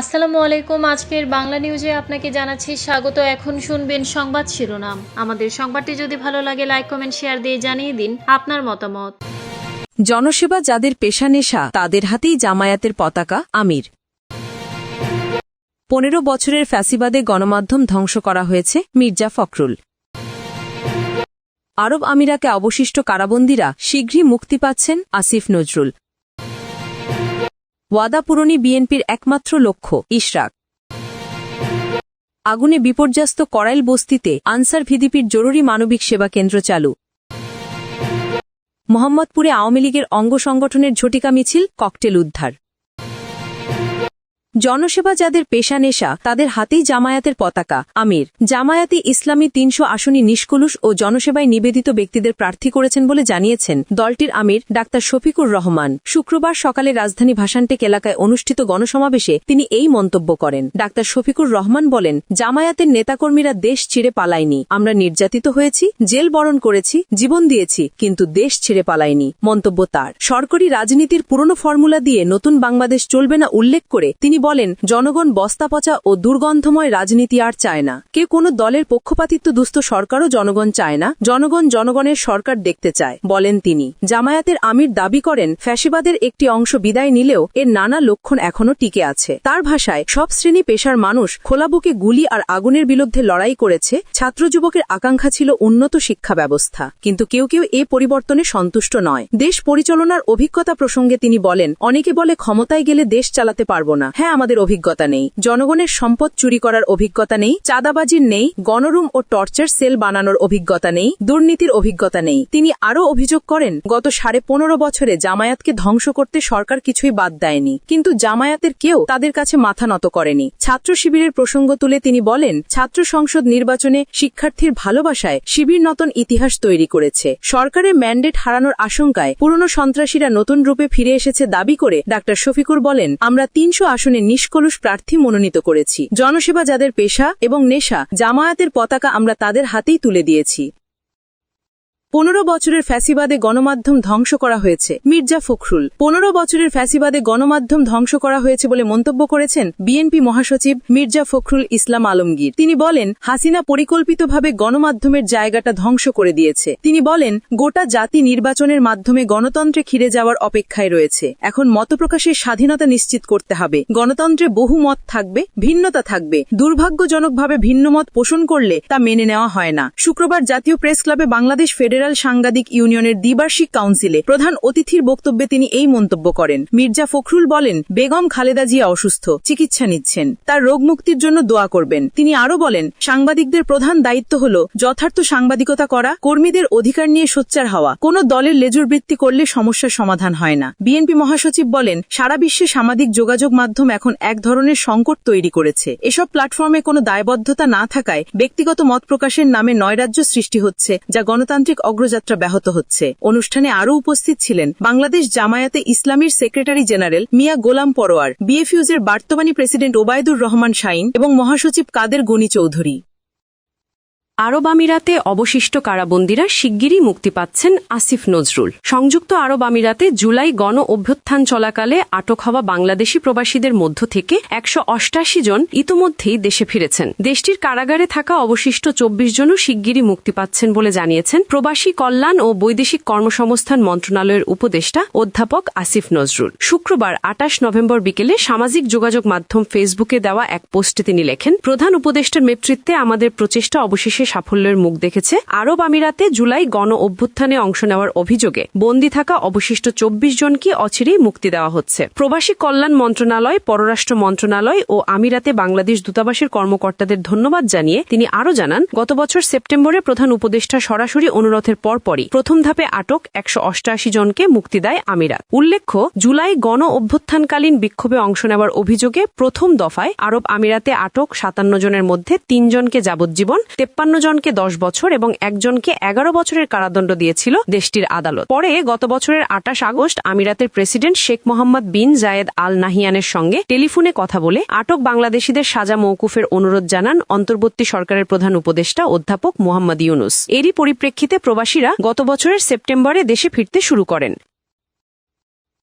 আসসালামু আলাইকুম। আজকের বাংলা নিউজে আপনাকে জানাচ্ছি স্বাগত। এখন শুনবেন সংবাদ শিরোনাম। আমাদের সংবাদটি যদি ভালো লাগে লাইক কমেন্ট শেয়ার দিয়ে জানিয়ে দিন আপনার মতামত। জনসেবা যাদের পেশা নেশা, তাদের হাতেই জামায়াতের পতাকা, আমির। পনেরো বছরের ফ্যাসিবাদে গণমাধ্যম ধ্বংস করা হয়েছে মির্জা ফখরুল। আরব আমিরাকে অবশিষ্ট কারাবন্দীরা শীঘ্রই মুক্তি পাচ্ছেন আসিফ নজরুল। ওয়াদা পূরণই বিএনপির একমাত্র লক্ষ্য, ইশরাক। আগুনে বিপর্যস্ত করাইল বস্তিতে আনসার ভিডিপির জরুরি মানবিক সেবা কেন্দ্র চালু। মোহাম্মদপুরে আওয়ামী লীগের অঙ্গ সংগঠনের ঝটিকা মিছিল, ককটেল উদ্ধার। জনসেবা যাদের পেশা নেশা, তাদের হাতেই জামায়াতের পতাকা। আমির, জামায়াতি ইসলামী তিনশো আসনী নিষ্কলুষ ও জনসেবায় নিবেদিত ব্যক্তিদের প্রার্থী করেছেন বলে জানিয়েছেন দলটির আমির ডাক্তার শফিকুর রহমান। শুক্রবার সকালে রাজধানী ভাষানটেক এলাকায় অনুষ্ঠিত গণসমাবেশে তিনি এই মন্তব্য করেন। ডাক্তার শফিকুর রহমান বলেন, জামায়াতের নেতাকর্মীরা দেশ ছেড়ে পালায়নি। আমরা নির্যাতিত হয়েছি, জেল বরণ করেছি, জীবন দিয়েছি, কিন্তু দেশ ছেড়ে পালায়নি। মন্তব্য তার। সরকারি রাজনীতির পুরনো ফর্মুলা দিয়ে নতুন বাংলাদেশ চলবে না উল্লেখ করে তিনি বলেন, জনগণ বস্তাপচা ও দুর্গন্ধময় রাজনীতি আর চায় না। কে কোনো দলের পক্ষপাতিত্ব দুস্থ সরকারও জনগণ চায় না, জনগণ জনগণের সরকার দেখতে চায়, বলেন তিনি। জামায়াতের আমির দাবি করেন, ফ্যাসিবাদের একটি অংশ বিদায় নিলেও এর নানা লক্ষণ এখনও টিকে আছে। তার ভাষায়, সব শ্রেণি পেশার মানুষ খোলাবুকে গুলি আর আগুনের বিরুদ্ধে লড়াই করেছে, ছাত্র যুবকের আকাঙ্ক্ষা ছিল উন্নত শিক্ষা ব্যবস্থা। কিন্তু কেউ কেউ এ পরিবর্তনে সন্তুষ্ট নয়। দেশ পরিচালনার অভিজ্ঞতা প্রসঙ্গে তিনি বলেন, অনেকে বলে ক্ষমতায় গেলে দেশ চালাতে পারব না। হ্যাঁ আমাদের অভিজ্ঞতা নেই। জনগণের সম্পদ চুরি করার অভিজ্ঞতা নেই। চাঁদাবাজির নেই। গণরুম ও টর্চার সেল বানানোর অভিজ্ঞতা নেই। দুর্নীতির অভিজ্ঞতা নেই। তিনি আরও অভিযোগ করেন, গত সাড়ে পনেরো বছরে জামায়াতকে ধ্বংস করতে সরকার কিছুই বাদ দেয়নি। কিন্তু জামায়াতের কেউ তাদের কাছে মাথা নত করেনি। ছাত্র শিবিরের প্রসঙ্গ তুলে তিনি বলেন, ছাত্র সংসদ নির্বাচনে শিক্ষার্থীর ভালোবাসায় শিবির নতুন ইতিহাস তৈরি করেছে। সরকারের ম্যান্ডেট হারানোর আশঙ্কায় পুরনো সন্ত্রাসীরা নতুন রূপে ফিরে এসেছে দাবি করে ডাক্তার শফিকুর বলেন, আমরা তিনশো আসনে নিষ্কলুষ প্রার্থী মনোনীত করেছি। জনসেবা যাদের পেশা এবং নেশা, জামায়াতের পতাকা আমরা তাদের হাতেই তুলে দিয়েছি। পনেরো বছরের ফ্যাসিবাদে গণমাধ্যম ধ্বংস করা হয়েছে। মির্জা ফখরুল, পনেরো বছরের ফ্যাসিবাদে গণমাধ্যম ধ্বংস করা হয়েছে বলে মন্তব্য করেছেন বিএনপি মহাসচিব মির্জা ফখরুল ইসলাম আলমগীর। তিনি বলেন, হাসিনা পরিকল্পিতভাবে গণমাধ্যমের জায়গাটা ধ্বংস করে দিয়েছে। তিনি বলেন, গোটা জাতি নির্বাচনের মাধ্যমে গণতন্ত্রে খিরে যাওয়ার অপেক্ষায় রয়েছে। এখন মতপ্রকাশের স্বাধীনতা নিশ্চিত করতে হবে। গণতন্ত্রে বহু মত থাকবে, ভিন্নতা থাকবে। দুর্ভাগ্যজনকভাবে ভিন্ন মত পোষণ করলে তা মেনে নেওয়া হয় না। শুক্রবার জাতীয় প্রেস ক্লাবে বাংলাদেশ ফেডারেল সাংবাদিক ইউনিয়নের দ্বিবার্ষিক কাউন্সিলে প্রধান অতিথির বক্তব্যে তিনি এই মন্তব্য করেন। মির্জা ফখরুল বলেন, বেগম খালেদা জিয়া অসুস্থ, চিকিৎসা নিচ্ছেন, তার রোগ মুক্তির জন্য দোয়া করবেন। তিনি আরও বলেন, সাংবাদিকদের প্রধান দায়িত্ব হল যথার্থ সাংবাদিকতা করা, কর্মীদের অধিকার নিয়ে সোচ্চার হওয়া। কোন দলের লেজুর বৃত্তি করলে সমস্যার সমাধান হয় না। বিএনপি মহাসচিব বলেন, সারা বিশ্বে সামাজিক যোগাযোগ মাধ্যম এখন এক ধরনের সংকট তৈরি করেছে। এসব প্ল্যাটফর্মে কোনো দায়বদ্ধতা না থাকায় ব্যক্তিগত মত প্রকাশের নামে নয়রাজ্য সৃষ্টি হচ্ছে, যা গণতান্ত্রিক অগ্রযাত্রা ব্যাহত হচ্ছে। অনুষ্ঠানে আরও উপস্থিত ছিলেন বাংলাদেশ জামায়াতে ইসলামীর সেক্রেটারি জেনারেল মিয়া গোলাম পরোয়ার, বিএফইউজের বার্তমানী প্রেসিডেন্ট ওবায়দুর রহমান শাইন এবং মহাসচিব কাদের গনি চৌধুরী। আরব আমিরাতে অবশিষ্ট কারাবন্দীরা শিগগিরই মুক্তি পাচ্ছেন আসিফ নজরুল। সংযুক্ত আরব আমিরাতে জুলাই গণ অভ্যুত্থান চলাকালে আটক হওয়া বাংলাদেশি প্রবাসীদের মধ্য থেকে একশো অষ্টাশি জন ইতোমধ্যেই দেশে ফিরেছেন। দেশটির কারাগারে থাকা অবশিষ্ট চব্বিশ জনও শিগগিরই মুক্তি পাচ্ছেন বলে জানিয়েছেন প্রবাসী কল্যাণ ও বৈদেশিক কর্মসংস্থান মন্ত্রণালয়ের উপদেষ্টা অধ্যাপক আসিফ নজরুল। শুক্রবার আটাশ নভেম্বর বিকেলে সামাজিক যোগাযোগ মাধ্যম ফেসবুকে দেওয়া এক পোস্টে তিনি লেখেন, প্রধান উপদেষ্টার নেতৃত্বে আমাদের প্রচেষ্টা অবশেষে সাফল্যের মুখ দেখেছে। আরব আমিরাতে জুলাই গণ অভ্যুত্থানে অংশ নেওয়ার অভিযোগে বন্দী থাকা অবশিষ্ট চব্বিশ জনকে অচিরেই মুক্তি দেওয়া হচ্ছে। প্রবাসী কল্যাণ মন্ত্রণালয়, পররাষ্ট্র মন্ত্রণালয় ও আমিরাতে বাংলাদেশ দূতাবাসের কর্মকর্তাদের ধন্যবাদ জানিয়ে তিনি আরও জানান, গত বছর সেপ্টেম্বরে প্রধান উপদেষ্টা সরাসরি অনুরোধের পরপরই প্রথম ধাপে আটক একশো অষ্টাশি জনকে মুক্তি দেয় আমিরাত। উল্লেখ্য, জুলাই গণ অভ্যুত্থানকালীন বিক্ষোভে অংশ নেওয়ার অভিযোগে প্রথম দফায় আরব আমিরাতে আটক সাতান্ন জনের মধ্যে তিনজনকে যাবজ্জীবন, তেপ্পান্ন জনকে দশ বছর এবং একজনকে এগারো বছরের কারাদণ্ড দিয়েছিল দেশটির আদালত। পরে গত বছরের আটাশ আগস্ট আমিরাতের president Sheikh Mohammed bin Zayed Al নাহিয়ানের সঙ্গে টেলিফোনে কথা বলে আটক বাংলাদেশিদের সাজা মৌকুফের অনুরোধ জানান অন্তর্বর্তী সরকারের প্রধান উপদেষ্টা অধ্যাপক মোহাম্মদ ইউনুস। এরই পরিপ্রেক্ষিতে প্রবাসীরা গত বছরের সেপ্টেম্বরে দেশে ফিরতে শুরু করেন।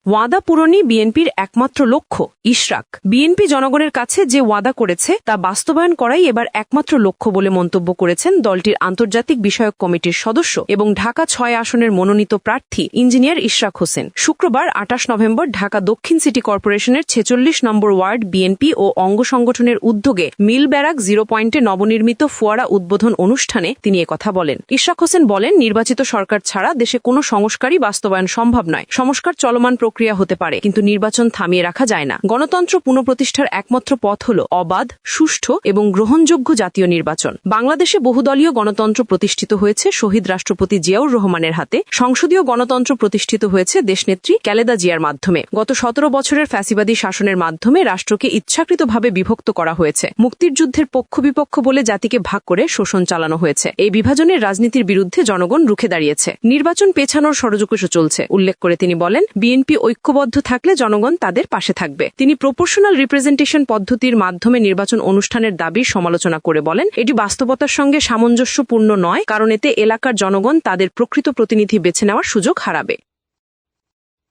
ওয়াদা পূরণই বিএনপির একমাত্র লক্ষ্য, ইশরাক। বিএনপি জনগণের কাছে যে ওয়াদা করেছে, তা বাস্তবায়ন করাই এবার একমাত্র লক্ষ্য বলে মন্তব্য করেছেন দলটির আন্তর্জাতিক বিষয়ক কমিটির সদস্য এবং ঢাকা ছয় আসনের মনোনীত প্রার্থী ইঞ্জিনিয়ার ইশরাক হোসেন। শুক্রবার, আঠাশ নভেম্বর, ঢাকা দক্ষিণ সিটি কর্পোরেশনের ছেচল্লিশ নম্বর ওয়ার্ড বিএনপি ও অঙ্গ সংগঠনের উদ্যোগে মিল ব্যারাক জিরো পয়েন্টে নবনির্মিত ফোয়ারা উদ্বোধন অনুষ্ঠানে তিনি একথা বলেন। ইশরাক হোসেন বলেন, নির্বাচিত সরকার ছাড়া দেশে কোনো সংস্কারই বাস্তবায়ন সম্ভব নয়। সংস্কার চলমান প্রক্রিয়া হতে পারে, কিন্তু নির্বাচন থামিয়ে রাখা যায় না। গণতন্ত্র পুনঃপ্রতিষ্ঠার একমাত্র পথ হল অবাধ, সুষ্ঠু এবং গ্রহণযোগ্য জাতীয় নির্বাচন। বাংলাদেশে বহুদলীয় গণতন্ত্র প্রতিষ্ঠিত হয়েছে শহীদ রাষ্ট্রপতি জিয়াউর রহমানের হাতে। সংসদীয় গণতন্ত্র প্রতিষ্ঠিত হয়েছে দেশনেত্রী ক্যালেদা জিয়ার মাধ্যমে। গত সতেরো বছরের ফ্যাসিবাদী শাসনের মাধ্যমে রাষ্ট্রকে ইচ্ছাকৃতভাবে বিভক্ত করা হয়েছে। মুক্তির যুদ্ধের পক্ষ বিপক্ষ বলে জাতিকে ভাগ করে শোষণ চালানো হয়েছে। এই বিভাজনের রাজনীতির বিরুদ্ধে জনগণ রুখে দাঁড়িয়েছে। নির্বাচন পেছানোর ষড়যুকুশ চলছে, উল্লেখ করে তিনি বলেন, বিএনপি ঐক্যবদ্ধ থাকলে জনগণ তাদের পাশে থাকবে। তিনি প্রপোর্শনাল রিপ্রেজেন্টেশন পদ্ধতির মাধ্যমে নির্বাচন অনুষ্ঠানের দাবি সমালোচনা করে বলেন, এটি বাস্তবতার সঙ্গে সামঞ্জস্যপূর্ণ নয়, কারণ এতে এলাকার জনগণ তাদের প্রকৃত প্রতিনিধি বেছে নেওয়ার সুযোগ হারাবে।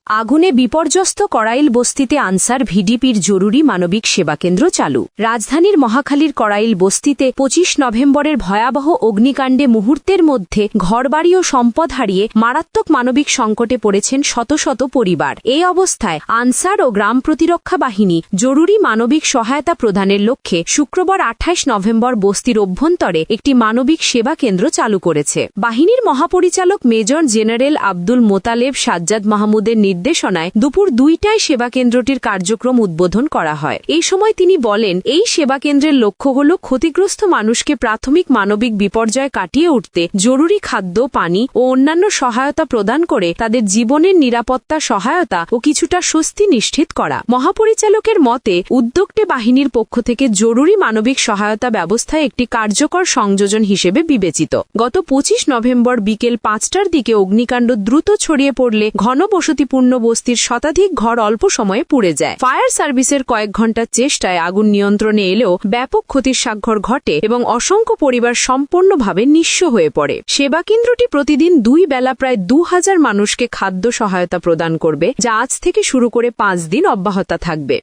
আগুনে বিপর্যস্ত করাইল বস্তিতে আনসার ভিডিপির জরুরি মানবিক সেবা কেন্দ্র চালু। রাজধানীর মহাখালীর করাইল বস্তিতে পঁচিশ নভেম্বরের ভয়াবহ অগ্নিকাণ্ডে মুহূর্তের মধ্যে ঘরবাড়ি ও সম্পদ হারিয়ে মারাত্মক মানবিক সংকটে পড়েছেন শত শত পরিবার। এই অবস্থায় আনসার ও গ্রাম প্রতিরক্ষা বাহিনী জরুরি মানবিক সহায়তা প্রদানের লক্ষ্যে শুক্রবার আঠাইশ নভেম্বর বস্তির অভ্যন্তরে একটি মানবিক সেবা কেন্দ্র চালু করেছে। বাহিনীর মহাপরিচালক মেজর জেনারেল আব্দুল মোতালেব সাজ্জাদ মাহমুদের নির্দেশনায় দুপুর দুইটায় সেবা কেন্দ্রটির কার্যক্রম উদ্বোধন করা হয়। এই সময় তিনি বলেন, এই সেবা কেন্দ্রের লক্ষ্য হল ক্ষতিগ্রস্ত মানুষকে প্রাথমিক মানবিক বিপর্যয় কাটিয়ে উঠতে জরুরি খাদ্য, পানি ও অন্যান্য সহায়তা প্রদান করে তাদের জীবনের নিরাপত্তা, সহায়তা ও কিছুটা স্বস্তি নিশ্চিত করা। মহাপরিচালকের মতে উদ্যোগটি বাহিনীর পক্ষ থেকে জরুরি মানবিক সহায়তা ব্যবস্থায় একটি কার্যকর সংযোজন হিসেবে বিবেচিত। গত পঁচিশ নভেম্বর বিকেল পাঁচটার দিকে অগ্নিকাণ্ড দ্রুত ছড়িয়ে পড়লে ঘনবসতিপূর্ণ বস্তির শতাধিক ঘর অল্প সময়ে পুড়ে যায়। ফায়ার সার্ভিসের কয়েক ঘণ্টার চেষ্টায় আগুন নিয়ন্ত্রণে এলেও ব্যাপক ক্ষতির স্বাক্ষর ঘটে এবং অসংখ্য পরিবার সম্পূর্ণভাবে নিঃস্ব হয়ে পড়ে। সেবা কেন্দ্রটি প্রতিদিন দুই বেলা প্রায় দু হাজার মানুষকে খাদ্য সহায়তা প্রদান করবে, যা আজ থেকে শুরু করে পাঁচ দিন অব্যাহত থাকবে।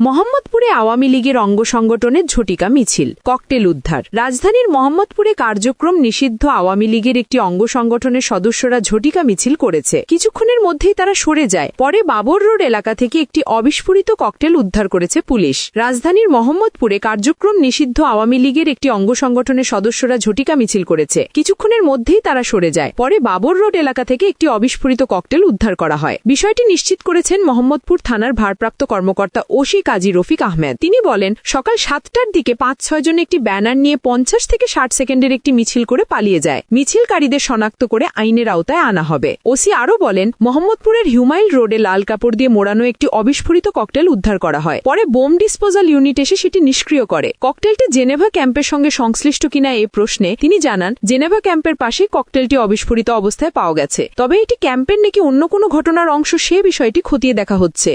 মোহাম্মদপুরে আওয়ামী লীগের অঙ্গ সংগঠনের ঝটিকা মিছিল, ককটেল উদ্ধার। রাজধানীর মোহাম্মদপুরে কার্যক্রম নিষিদ্ধ আওয়ামী লীগের একটি অঙ্গ সংগঠনের সদস্যরা ঝটিকা মিছিল করেছে। কিছুক্ষণের মধ্যেই তারা সরে যায়। পরে বাবর রোড এলাকা থেকে একটি অবিস্ফোরিত ককটেল উদ্ধার করেছে পুলিশ। রাজধানীর মোহাম্মদপুরে কার্যক্রম নিষিদ্ধ আওয়ামী লীগের একটি অঙ্গ সংগঠনের সদস্যরা ঝটিকা মিছিল করেছে। কিছুক্ষণের মধ্যেই তারা সরে যায়। পরে বাবর রোড এলাকা থেকে একটি অবিস্ফোরিত ককটেল উদ্ধার করা হয়। বিষয়টি নিশ্চিত করেছেন মোহাম্মদপুর থানার ভারপ্রাপ্ত কর্মকর্তা ওসি কাজী রফিক আহমেদ। তিনি বলেন, সকাল সাতটার দিকে পাঁচ ছয় জন একটি ব্যানার নিয়ে পঞ্চাশ থেকে ষাট সেকেন্ডের একটি মিছিল করে পালিয়ে যায়। মিছিলকারীদের শনাক্ত করে আইনের আওতায় আনা হবে। ওসি আরও বলেন, মোহাম্মদপুরের হিউমাইল রোডে লাল কাপড় দিয়ে মোড়ানো একটি অবিস্ফোরিত ককটেল উদ্ধার করা হয়। পরে বোম ডিসপোজাল ইউনিট এসে সেটি নিষ্ক্রিয় করে। ককটেলটি জেনেভা ক্যাম্পের সঙ্গে সংশ্লিষ্ট কিনা এ প্রশ্নে তিনি জানান, জেনেভা ক্যাম্পের পাশে ককটেলটি অবিস্ফোরিত অবস্থায় পাওয়া গেছে। তবে এটি ক্যাম্পের নাকি অন্য কোনো ঘটনার অংশ সে বিষয়টি খতিয়ে দেখা হচ্ছে।